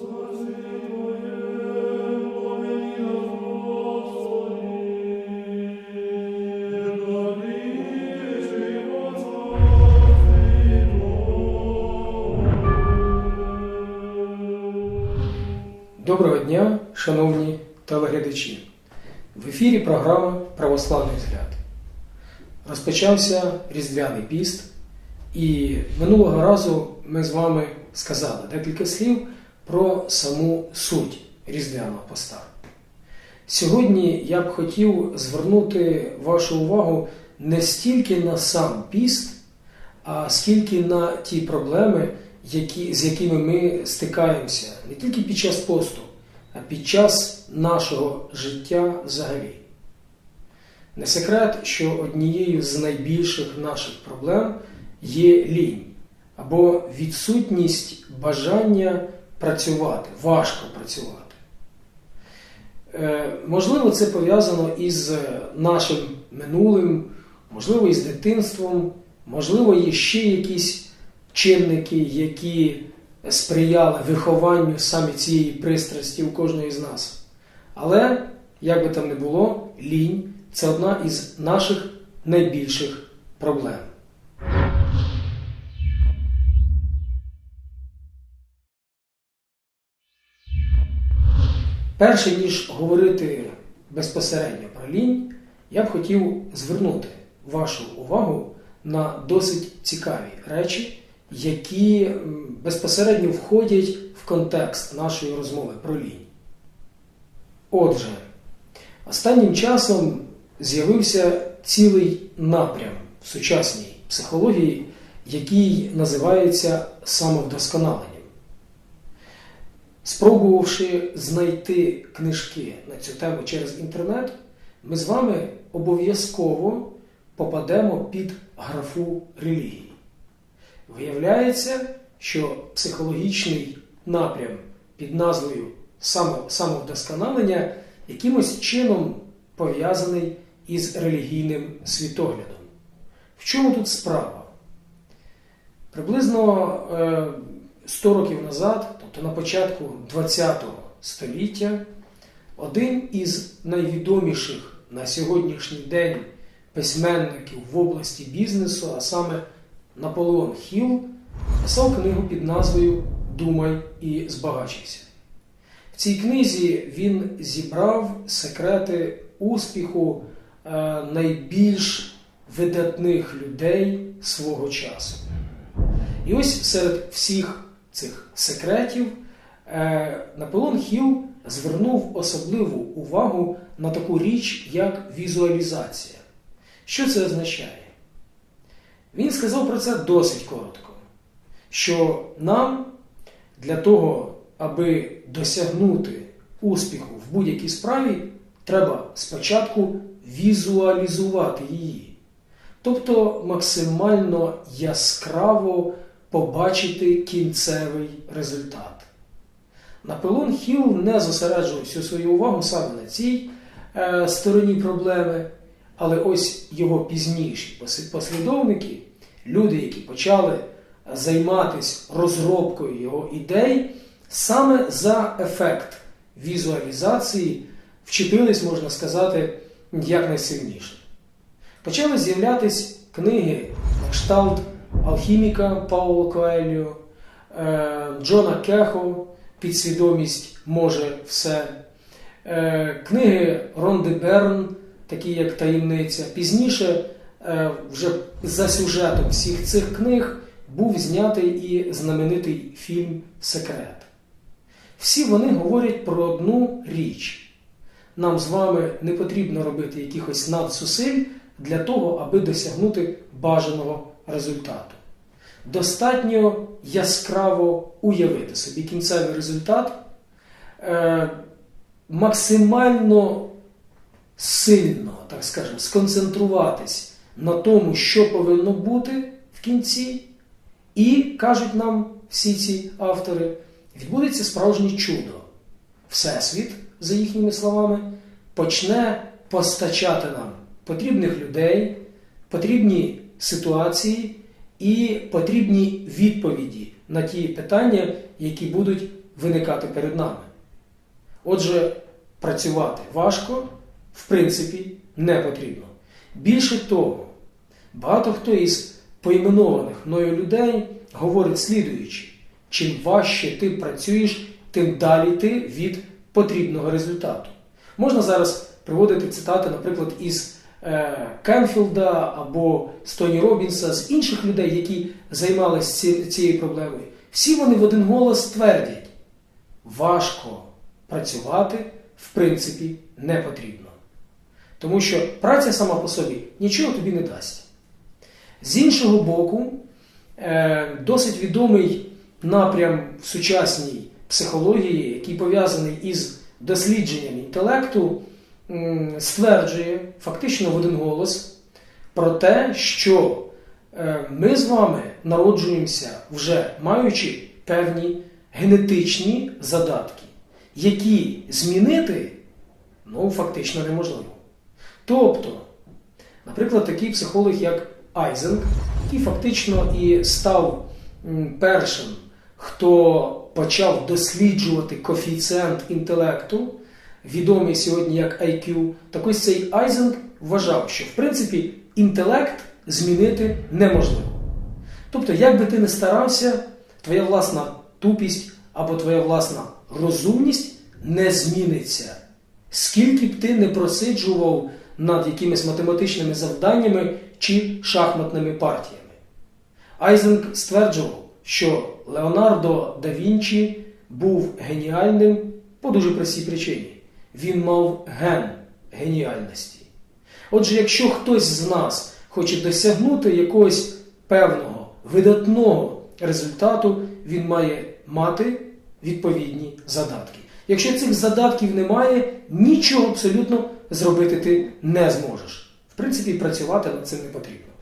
Доброго дня, шановні телеглядачі. В ефірі програма Православний взгляд. Розпочався Різдвяний піст, і минулого разу ми з вами сказали декілька слів про саму суть Різдвяного поста. Сьогодні я б хотів звернути вашу увагу не стільки на сам піст, а скільки на ті проблеми, які, з якими ми стикаємося не тільки під час посту, а під час нашого життя взагалі. Не секрет, що однією з найбільших наших проблем є лінь або відсутність бажання працювати, важко працювати. Е, Можливо, це пов'язано із нашим минулим, можливо, із дитинством, можливо, є ще якісь чинники, які сприяли вихованню саме цієї пристрасті у кожної з нас. Але, як би там не було, лінь це одна із наших найбільших проблем. Перше ніж говорити безпосередньо про лінь, я б хотів звернути вашу увагу на досить цікаві речі, які безпосередньо входять в контекст нашої розмови про лінь. Отже, останнім часом з'явився цілий напрям в сучасній психології, який називається самовдосконаленням. Спробувавши знайти книжки на цю тему через інтернет, ми з вами обов'язково попадемо під графу релігії. Виявляється, що психологічний напрям під назвою самовдосконалення якимось чином пов'язаний із релігійним світоглядом. В чому тут справа? Приблизно е, 100 років назад, тобто на початку ХХ століття, один із найвідоміших на сьогоднішній день письменників в області бізнесу, а саме Наполеон Хілл, писав книгу під назвою Думай і збагачуйся. В цій книзі він зібрав секрети успіху е, найбільш видатних людей свого часу. І ось серед всіх цих секретів е, Наполеон Хілл звернув особливу увагу на таку річ, як візуалізація. Що це означає? Він сказав про це досить коротко, що нам для того, аби досягнути успіху в будь-якій справі, треба спочатку візуалізувати її. Тобто максимально яскраво побачити кінцевий результат. Наполеон Хілл не зосереджував всю свою увагу саме на цій е, стороні проблеми, але ось його пізніші послідовники, люди, які почали займатися розробкою його ідей, саме за ефект візуалізації вчепились, можна сказати, якнайсильніше. Почали з'являтись книги на кшталт алхіміка Пауло Коелю, е, Джона Кехо Підсвідомість може все. Е, Книги Ронди Берн, такі як Таємниця. Пізніше, е, вже за сюжетом всіх цих книг, був знятий і знаменитий фільм Секрет. Всі вони говорять про одну річ. Нам з вами не потрібно робити якихось надзусиль для того, аби досягнути бажаного результату. Достатньо яскраво уявити собі кінцевий результат, е, максимально сильно, так скажемо, сконцентруватись на тому, що повинно бути в кінці, і кажуть нам всі ці автори, відбудеться справжнє чудо. Всесвіт, за їхніми словами, почне постачати нам потрібних людей, потрібні ситуації і потрібні відповіді на ті питання, які будуть виникати перед нами. Отже, працювати важко, в принципі, не потрібно. Більше того, багато хто із поіменованих мною людей говорить слідуючи, чим важче ти працюєш, тим далі ти від потрібного результату. Можна зараз приводити цитати, наприклад, із Кенфілда або Стоні Робінса, з інших людей, які займалися цією проблемою. Всі вони в один голос твердять, важко працювати, в принципі, не потрібно. Тому що праця сама по собі нічого тобі не дасть. З іншого боку, е, досить відомий напрям в сучасній психології, який пов'язаний із дослідженням інтелекту, стверджує фактично в один голос про те, що е, ми з вами народжуємося вже маючи певні генетичні задатки, які змінити ну, фактично неможливо. Тобто, наприклад, такий психолог, як Айзенк, який фактично і став першим, хто почав досліджувати коефіцієнт інтелекту, відомий сьогодні як IQ, так ось цей Айзенк вважав, що в принципі інтелект змінити неможливо. Тобто, як би ти не старався, твоя власна тупість або твоя власна розумність не зміниться. Скільки б ти не просиджував над якимись математичними завданнями чи шахматними партіями. Айзенк стверджував, що Леонардо да Вінчі був геніальним по дуже простій причині. Він мав ген геніальності. Отже, якщо хтось з нас хоче досягнути якогось певного видатного результату, він має мати відповідні задатки. Якщо цих задатків немає, нічого абсолютно зробити ти не зможеш. В принципі, працювати над цим не потрібно.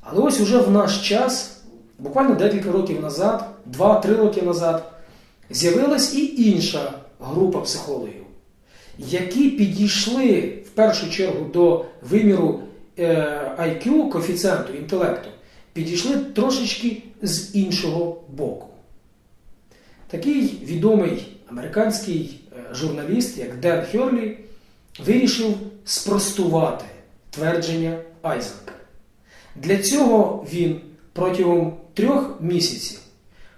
Але ось уже в наш час, буквально декілька років назад, 2-3 роки назад, з'явилась і інша група психологів, які підійшли в першу чергу до виміру IQ, е, коефіцієнту інтелекту, підійшли трошечки з іншого боку. Такий відомий американський е, журналіст, як Ден Хьорлі, вирішив спростувати твердження Айзенка. Для цього він протягом трьох місяців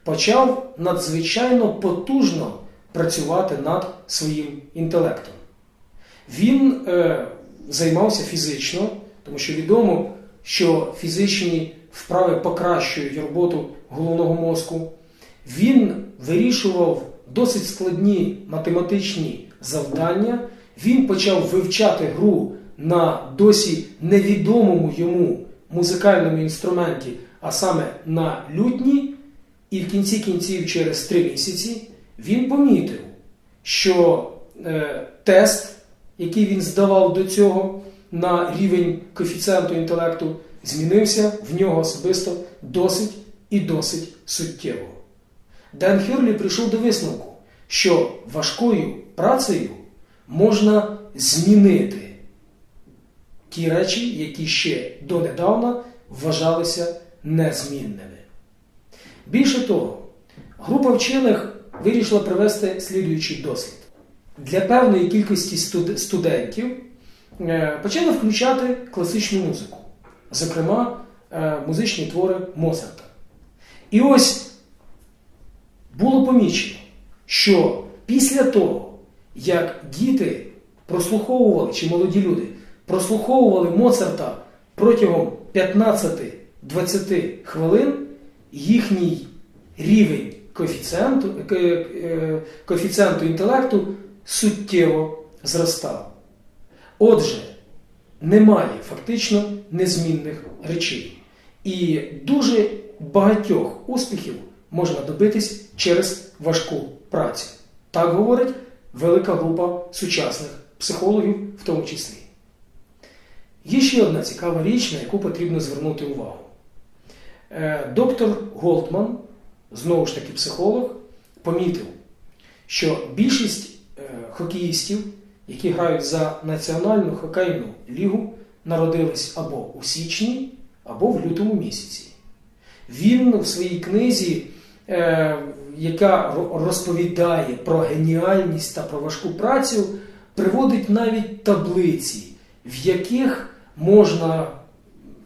почав надзвичайно потужно працювати над своїм інтелектом. Він е, займався фізично, тому що відомо, що фізичні вправи покращують роботу головного мозку. Він вирішував досить складні математичні завдання. Він почав вивчати гру на досі невідомому йому музикальному інструменті, а саме на лютні, і в кінці кінців, через три місяці, він помітив, що е, тест, який він здавав до цього на рівень коефіцієнту інтелекту, змінився в нього особисто досить і досить суттєво. Ден Хюрлі прийшов до висновку, що важкою працею можна змінити ті речі, які ще донедавна вважалися незмінними. Більше того, група вчених вирішила провести слідуючий дослід. Для певної кількості студентів е, почали включати класичну музику, зокрема, е, музичні твори Моцарта. І ось було помічено, що після того, як діти прослуховували, чи молоді люди прослуховували Моцарта протягом 15-20 хвилин, їхній рівень коефіцієнту, е, е, коефіцієнту інтелекту суттєво зростав. Отже, немає фактично незмінних речей. І дуже багатьох успіхів можна добитись через важку працю. Так говорить велика група сучасних психологів в тому числі. Є ще одна цікава річ, на яку потрібно звернути увагу. Е, доктор Голдман, знову ж таки психолог, помітив, що більшість е, хокеїстів, які грають за Національну хокейну лігу, народились або у січні, або в лютому місяці. Він в своїй книзі, е, яка розповідає про геніальність та про важку працю, приводить навіть таблиці, в яких можна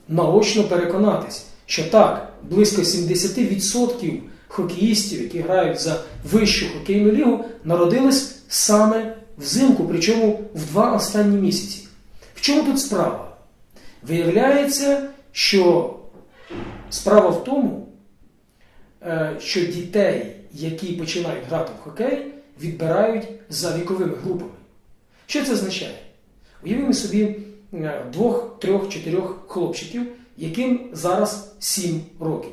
наочно переконатись, що так, близько 70% хокеїстів, які грають за вищу хокейну лігу, народились саме взимку, причому в два останні місяці. В чому тут справа? Виявляється, що справа в тому, е, що дітей, які починають грати в хокей, відбирають за віковими групами. Що це означає? Уявімо собі е, двох, трьох, чотирьох хлопчиків, яким зараз 7 років.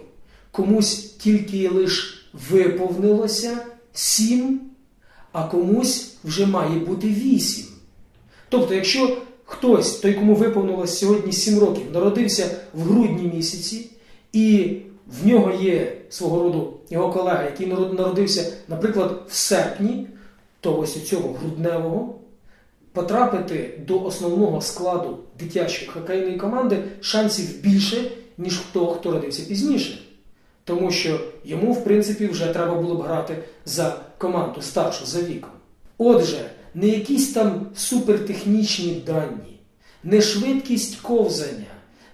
Комусь тільки лише виповнилося 7, а комусь вже має бути 8. Тобто, якщо хтось, той, кому виповнилось сьогодні 7 років, народився в грудні місяці, і в нього є свого роду його колега, який народився, наприклад, в серпні, то ось у цього грудневого, потрапити до основного складу дитячої хокейної команди шансів більше, ніж хто, хто родився пізніше. Тому що йому, в принципі, вже треба було б грати за команду старшу за віком. Отже, не якісь там супертехнічні дані, не швидкість ковзання,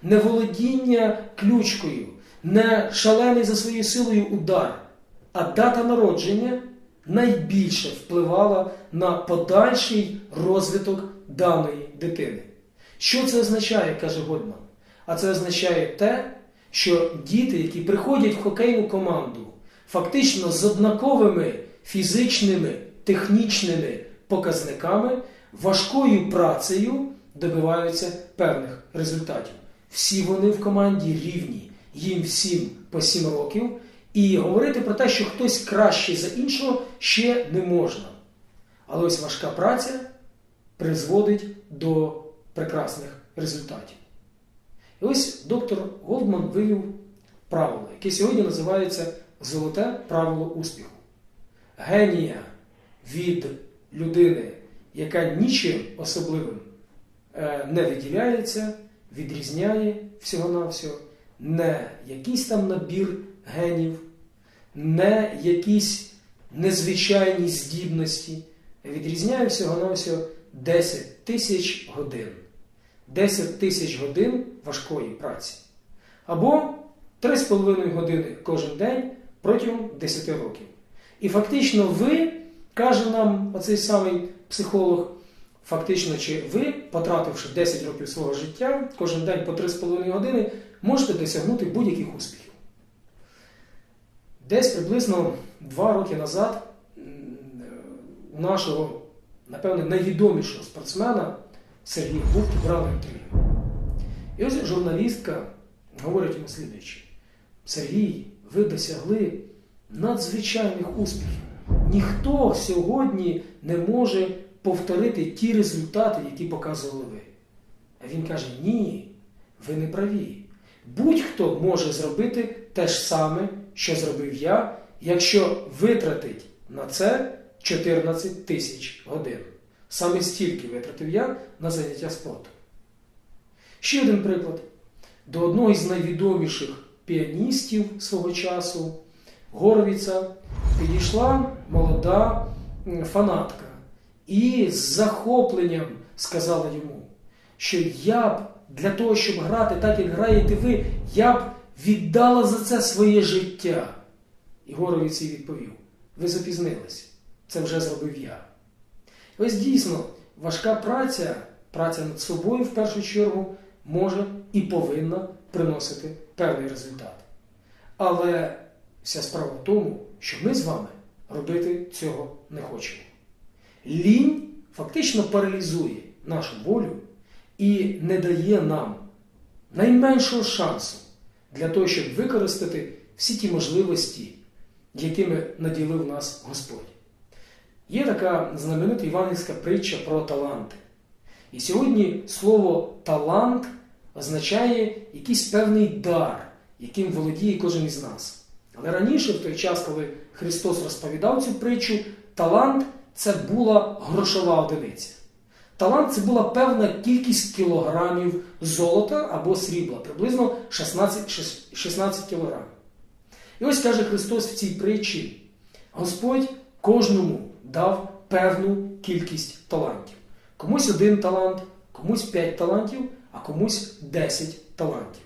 не володіння ключкою, не шалений за своєю силою удар, а дата народження найбільше впливала на подальший розвиток даної дитини. Що це означає, каже Гольман? А це означає те, що діти, які приходять в хокейну команду, фактично з однаковими фізичними, технічними показниками, важкою працею добиваються певних результатів. Всі вони в команді рівні, їм всім по 7 років, і говорити про те, що хтось кращий за іншого, ще не можна. Але ось важка праця призводить до прекрасних результатів. І ось доктор Голдман вивів правило, яке сьогодні називається золоте правило успіху. Генія від людини, яка нічим особливим е, не виділяється, відрізняє всього-навсього не якийсь там набір генів, не якісь незвичайні здібності, відрізняє всього-навсього 10 тисяч годин. 10 тисяч годин важкої праці. Або 3,5 години кожен день протягом 10 років. І фактично ви, каже нам оцей самий психолог, фактично, чи ви, потративши 10 років свого життя, кожен день по 3,5 години, можете досягнути будь-яких успіхів. Десь приблизно 2 роки назад у нашого, напевне, найвідомішого спортсмена Сергія Бухти брали інтерв'ю. І ось журналістка говорить йому слідуючи: Сергій, ви досягли надзвичайних успіхів. Ніхто сьогодні не може повторити ті результати, які показували ви. А він каже: Ні, ви не праві. Будь-хто може зробити те ж саме, що зробив я, якщо витратить на це 14 тисяч годин. Саме стільки витратив я на заняття спортом. Ще один приклад. До одного із найвідоміших піаністів свого часу, Горовіца, підійшла молода фанатка і з захопленням сказала йому, що я б для того, щоб грати так, як граєте ви, я б віддала за це своє життя. І Горовіць відповів: ви запізнились, це вже зробив я. Ось дійсно, важка праця, праця над собою в першу чергу, може і повинна приносити певний результат. Але вся справа в тому, що ми з вами робити цього не хочемо. Лінь фактично паралізує нашу волю і не дає нам найменшого шансу для того, щоб використати всі ті можливості, якими наділив нас Господь. Є така знаменита івангельська притча про таланти. І сьогодні слово талант означає якийсь певний дар, яким володіє кожен із нас. Але раніше, в той час, коли Христос розповідав цю притчу, талант це була грошова одиниця. Талант це була певна кількість кілограмів золота або срібла, приблизно 16, 16 кілограмів. І ось каже Христос в цій притчі, Господь кожному дав певну кількість талантів. Комусь один талант, комусь 5 талантів, а комусь 10 талантів.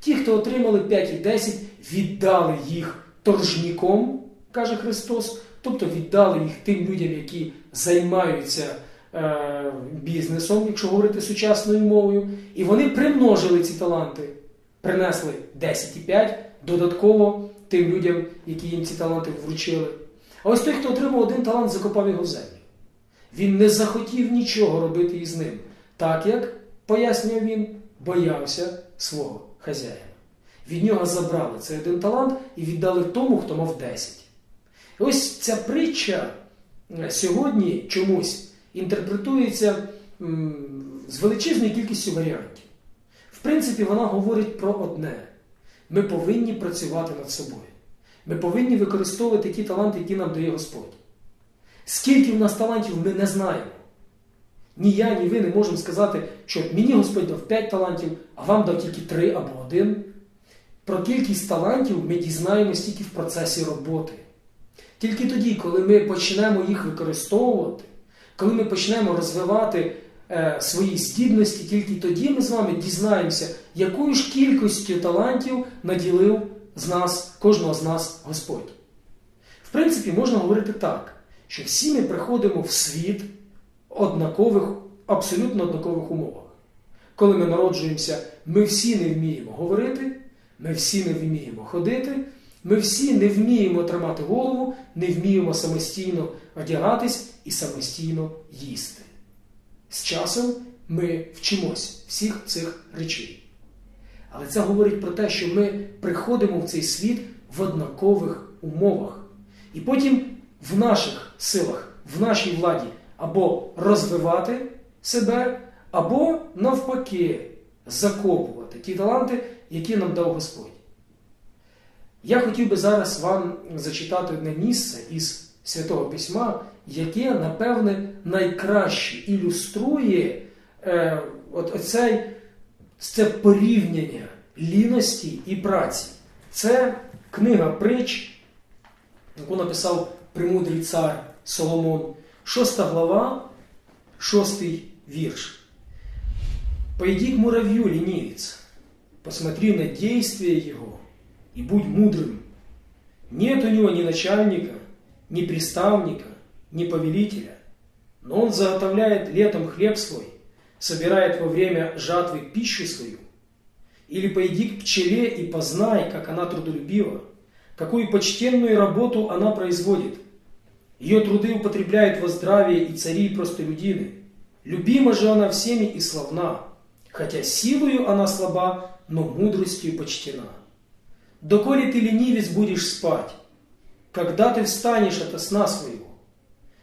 Ті, хто отримали 5 і 10, віддали їх торжніком, каже Христос, тобто віддали їх тим людям, які займаються бізнесом, якщо говорити сучасною мовою, і вони примножили ці таланти, принесли 10,5 додатково тим людям, які їм ці таланти вручили. А ось той, хто отримав один талант, закопав його в землю. Він не захотів нічого робити із ним, так як, пояснює він, боявся свого хазяїна. Від нього забрали цей один талант і віддали тому, хто мав 10. І ось ця притча е, сьогодні чомусь інтерпретується з величезною кількістю варіантів. В принципі, вона говорить про одне: ми повинні працювати над собою. Ми повинні використовувати ті таланти, які нам дає Господь. Скільки в нас талантів, ми не знаємо. Ні я, ні ви не можемо сказати, що мені Господь дав 5 талантів, а вам дав тільки 3 або 1. Про кількість талантів ми дізнаємось тільки в процесі роботи. Тільки тоді, коли ми почнемо їх використовувати, коли ми почнемо розвивати е, свої здібності, тільки тоді ми з вами дізнаємося, якою ж кількістю талантів наділив з нас, кожного з нас Господь. В принципі, можна говорити так, що всі ми приходимо в світ однакових, абсолютно однакових умовах. Коли ми народжуємося, ми всі не вміємо говорити, ми всі не вміємо ходити, ми всі не вміємо тримати голову, не вміємо самостійно одягатись і самостійно їсти. З часом ми вчимось всіх цих речей. Але це говорить про те, що ми приходимо в цей світ в однакових умовах. І потім в наших силах, в нашій владі або розвивати себе, або навпаки закопувати ті таланти, які нам дав Господь. Я хотів би зараз вам зачитати одне місце із Святого Письма, яке, напевне, найкраще ілюструє е, от оцей, це порівняння ліності і праці. Це книга притч, яку написав премудрий цар Соломон, 6 глава, 6 вірш. «Пойди к муравью, ленивец, посмотри на действие его и будь мудрым. Нет у него ни начальника, ни приставника, ни повелителя, но он заготовляет летом хлеб свой, собирает во время жатвы пищу свою. Или пойди к пчеле и познай, как она трудолюбива, какую почтенную работу она производит. Ее труды употребляют во здравие и цари, и простолюдины. Любима же она всеми и славна, хотя силою она слаба, но мудростью почтена. Доколе ты ленивец будешь спать, когда ты встанешь от сна своего?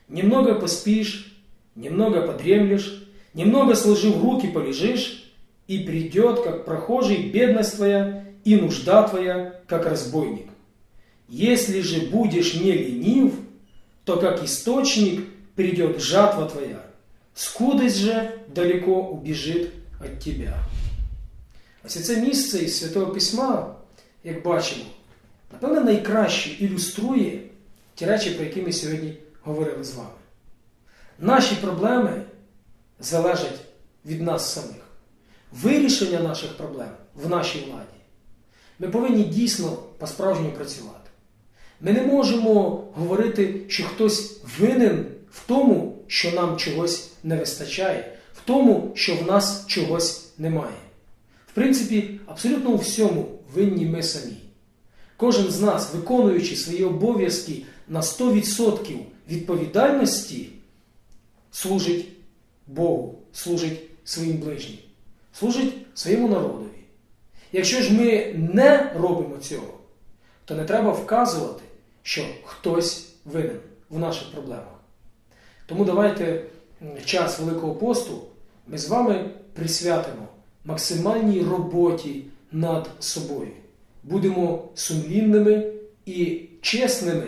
Немного поспишь, немного подремлешь, немного сложив руки полежишь, и придет, как прохожий, бедность твоя и нужда твоя, как разбойник. Если же будешь не ленив, то как источник придет жатва твоя, скудость же далеко убежит от тебя. Ось це місце із Святого Письма, як бачимо, напевне, найкраще ілюструє ті речі, про які ми сьогодні говорили з вами. Наші проблеми залежать від нас самих. Вирішення наших проблем в нашій владі. Ми повинні дійсно по-справжньому працювати. Ми не можемо говорити, що хтось винен в тому, що нам чогось не вистачає, в тому, що в нас чогось немає. В принципі, абсолютно у всьому винні ми самі. Кожен з нас, виконуючи свої обов'язки на 100% відповідальності, служить Богу, служить своїм ближнім, служить своєму народові. Якщо ж ми не робимо цього, то не треба вказувати, що хтось винен в наших проблемах. Тому давайте час Великого посту ми з вами присвятимо максимальній роботі над собою. Будемо сумлінними і чесними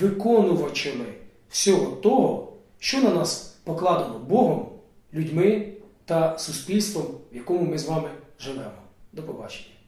виконувачами всього того, що на нас покладено Богом, людьми та суспільством, в якому ми з вами живемо. До побачення.